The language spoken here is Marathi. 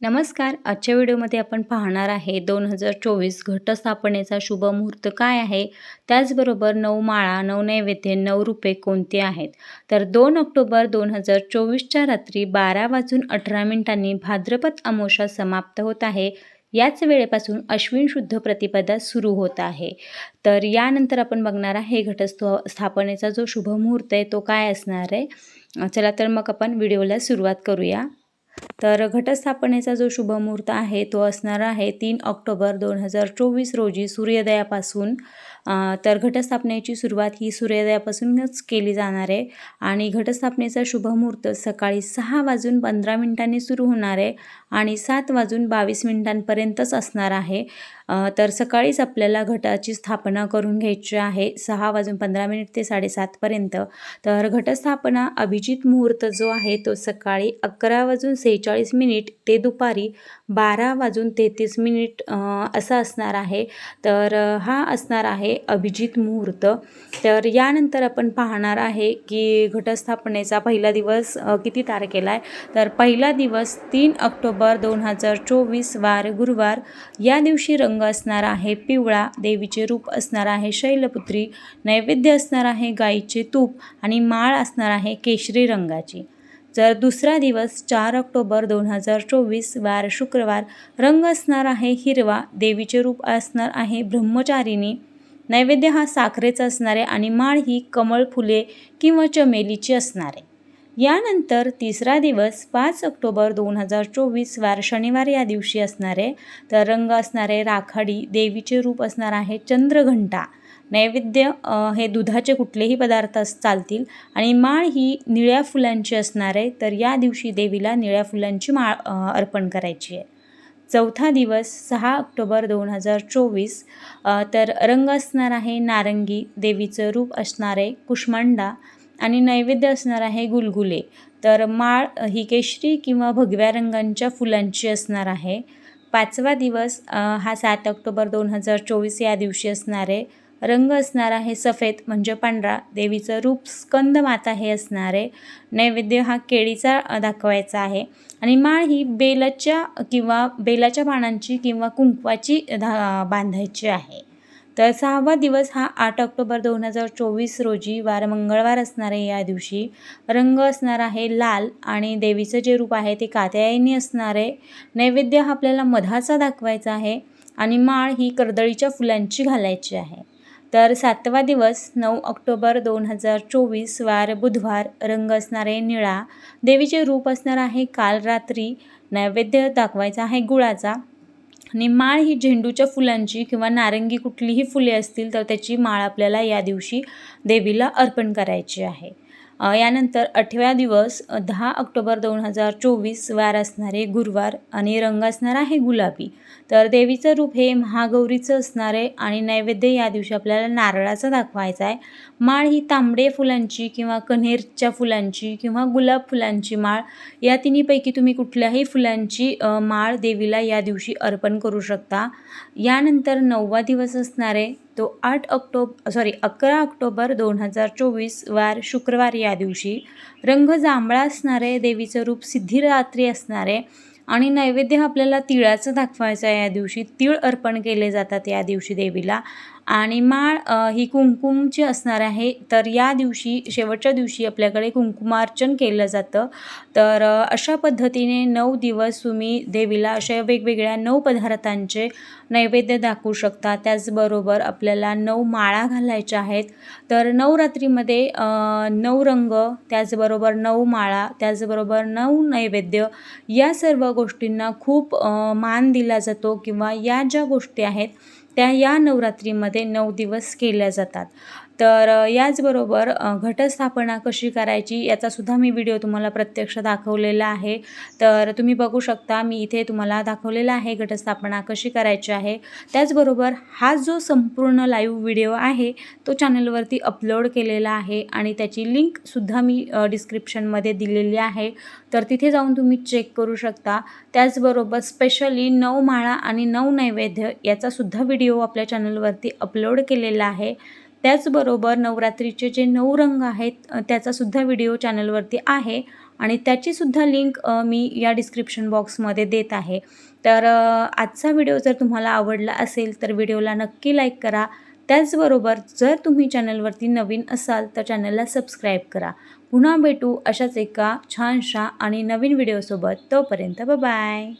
नमस्कार. आजच्या व्हिडिओमध्ये आपण पाहणार आहे दोन हजार चोवीस घटस्थापनेचा शुभ मुहूर्त काय आहे? त्याचबरोबर नऊ माळा नऊ नैवेद्य नऊ रुपये कोणते आहेत? तर दोन ऑक्टोबर दोन हजार चोवीसच्या रात्री बारा वाजून अठरा मिनिटांनी भाद्रपद अमोशा समाप्त होत आहे. याच वेळेपासून अश्विन शुद्ध प्रतिपदा सुरू होत आहे. तर यानंतर आपण बघणार आहे घटस्थ स्थापनेचा जो शुभ मुहूर्त आहे तो काय असणार आहे? चला तर मग आपण व्हिडिओला सुरुवात करूया. तर घटस्थापनेचा जो शुभ मुहूर्त आहे तो असणार आहे तीन ऑक्टोबर दोन हजार चोवीस रोजी सूर्योदयापासून. तर घटस्थापनेची सुरुवात ही सूर्योदयापासूनच केली जाणार आहे आणि घटस्थापनेचा शुभ मुहूर्त सकाळी सहा वाजून पंधरा मिनिटांनी सुरू होणार आहे आणि सात वाजून बावीस मिनिटांपर्यंतच असणार आहे. तर सकाळीच आपल्याला घटाची स्थापना करून घ्यायची आहे. सहा वाजून पंधरा मिनिट ते साडेसातपर्यंत तर घटस्थापना अभिजित मुहूर्त जो आहे तो सकाळी अकरा वाजून सेहेचाळीस मिनिट ते दुपारी बारा वाजून तेहतीस मिनिट असा असणार आहे. तर हा असणार आहे अभिजित मुहूर्त. तर यानंतर आपण पाहणार आहे की घटस्थापनेचा पहिला दिवस किती तारखेला आहे? तर पहिला दिवस तीन ऑक्टोबर दोन हजार चोवीस वार गुरुवार. या दिवशी रंग रंग असणार आहे पिवळा देवीचे रूप असणार आहे शैलपुत्री नैवेद्य असणार आहे गाईचे तूप आणि माळ असणार आहे केशरी रंगाची. जर दुसरा दिवस चार ऑक्टोबर दोन हजार चोवीस वार शुक्रवार रंग असणार आहे हिरवा देवीचे रूप असणार आहे ब्रह्मचारिणी नैवेद्य हा साखरेचा असणार आहे आणि माळ ही कमळ फुले किंवा चमेलीची असणार आहे. यानंतर तिसरा दिवस पाच ऑक्टोबर दोन हजार चोवीस वार शनिवार या दिवशी असणारे तर रंग असणारे राखाडी देवीचे रूप असणार आहे चंद्रघंटा. नैवेद्य हे दुधाचे कुठलेही पदार्थ चालतील आणि माळ ही निळ्या फुलांची असणार आहे तर या दिवशी देवीला निळ्या फुलांची माळ अर्पण करायची आहे. चौथा दिवस सहा ऑक्टोबर दोन हजार चोवीस तर रंग असणार आहे नारंगी देवीचं रूप असणारे कुष्मांडा आणि नैवेद्य असणार आहे गुलगुले. तर माळ ही केशरी किंवा भगव्या रंगांच्या फुलांची असणार आहे. पाचवा दिवस हा सात ऑक्टोबर दोन हजार चोवीस या दिवशी असणार आहे. रंग असणार आहे सफेद म्हणजे पांढरा. देवीचं रूप स्कंद माता हे असणार आहे. नैवेद्य हा केळीचा दाखवायचा आहे. आणि माळ ही बेलाच्या किंवा बेलाच्या पानांची किंवा कुंकवाची धा बांधायची आहे. तर सहावा दिवस हा आठ ऑक्टोबर दोन हजार चोवीस रोजी वार मंगळवार असणारे या दिवशी रंग असणार आहे लाल आणि देवीचं जे रूप आहे ते कात्यायनी असणार. आहे नैवेद्य हा आपल्याला मधाचा दाखवायचा आहे आणि माळ ही कर्दळीच्या फुलांची घालायची आहे. तर सातवा दिवस नऊ ऑक्टोबर दोन हजार चोवीस वार बुधवार रंग असणारे निळा. देवीचे रूप असणार आहे काल रात्री. नैवेद्य दाखवायचा आहे गुळाचा. आणि माळ ही झेंडूच्या फुलांची किंवा नारंगी कुठलीही फुले असतील तर त्याची माळ आपल्याला या दिवशी देवीला अर्पण करायची आहे. यानंतर आठव्या दिवस दहा ऑक्टोबर दोन हजार चोवीस वार असणारे गुरुवार आणि रंग असणार आहे गुलाबी. तर देवीचं रूप हे महागौरीचं असणार आहे आणि नैवेद्य या दिवशी आपल्याला नारळाचा दाखवायचा आहे. माळ ही तांबडे फुलांची किंवा कन्हेरच्या फुलांची किंवा गुलाब फुलांची माळ या तिन्हीपैकी तुम्ही कुठल्याही फुलांची माळ देवीला या दिवशी अर्पण करू शकता. यानंतर नववा दिवस असणारे तो आठ ऑक्टोब सॉरी अकरा ऑक्टोबर दोन हजार चोवीस वार शुक्रवार या दिवशी रंग जांभळा असणारे देवीचं रूप सिद्धिरात्री असणारे आणि नैवेद्य आपल्याला तिळाचं दाखवायचं आहे या दिवशी तीळ अर्पण केले जातात या दिवशी देवीला. आणि माळ ही कुंकुमची असणार आहे. तर या दिवशी शेवटच्या दिवशी आपल्याकडे कुंकुमार्चन केलं जातं. तर अशा पद्धतीने नऊ दिवस तुम्ही देवीला अशा वेगवेगळ्या नऊ पदार्थांचे नैवेद्य दाखवू शकता. त्याचबरोबर आपल्याला नऊ माळा घालायच्या आहेत. तर नवरात्रीमध्ये नऊ रंग त्याचबरोबर नऊ माळा त्याचबरोबर नऊ नैवेद्य या सर्व गोष्टींना खूप मान दिला जातो किंवा या ज्या गोष्टी आहेत त्या या नवरात्रीमध्ये नऊ दिवस केल्या जातात. तर याचबरोबर घटस्थापना कशी करायची याचासुद्धा मी व्हिडिओ तुम्हाला प्रत्यक्ष दाखवलेला आहे. तर तुम्ही बघू शकता मी इथे तुम्हाला दाखवलेला आहे घटस्थापना कशी करायची आहे. त्याचबरोबर हा जो संपूर्ण लाईव्ह व्हिडिओ आहे तो चॅनलवरती अपलोड केलेला आहे आणि त्याची लिंकसुद्धा मी डिस्क्रिप्शनमध्ये दिलेली आहे. तर तिथे जाऊन तुम्ही चेक करू शकता. त्याचबरोबर स्पेशली नऊ माळा आणि नऊ नैवेद्य याचासुद्धा व्हिडिओ आपल्या चॅनलवरती अपलोड केलेला आहे. त्याचबरोबर नवरात्रीचे जे नऊ रंग आहेत त्याचासुद्धा व्हिडिओ चॅनलवरती आहे आणि त्याचीसुद्धा लिंक मी या डिस्क्रिप्शन बॉक्समध्ये देत आहे. तर आजचा व्हिडिओ जर तुम्हाला आवडला असेल तर व्हिडिओला नक्की लाईक करा. त्याचबरोबर जर तुम्ही चॅनलवरती नवीन असाल तर चॅनलला सबस्क्राईब करा. पुन्हा भेटू अशाच एका छानशा आणि नवीन व्हिडिओसोबत. तोपर्यंत बाय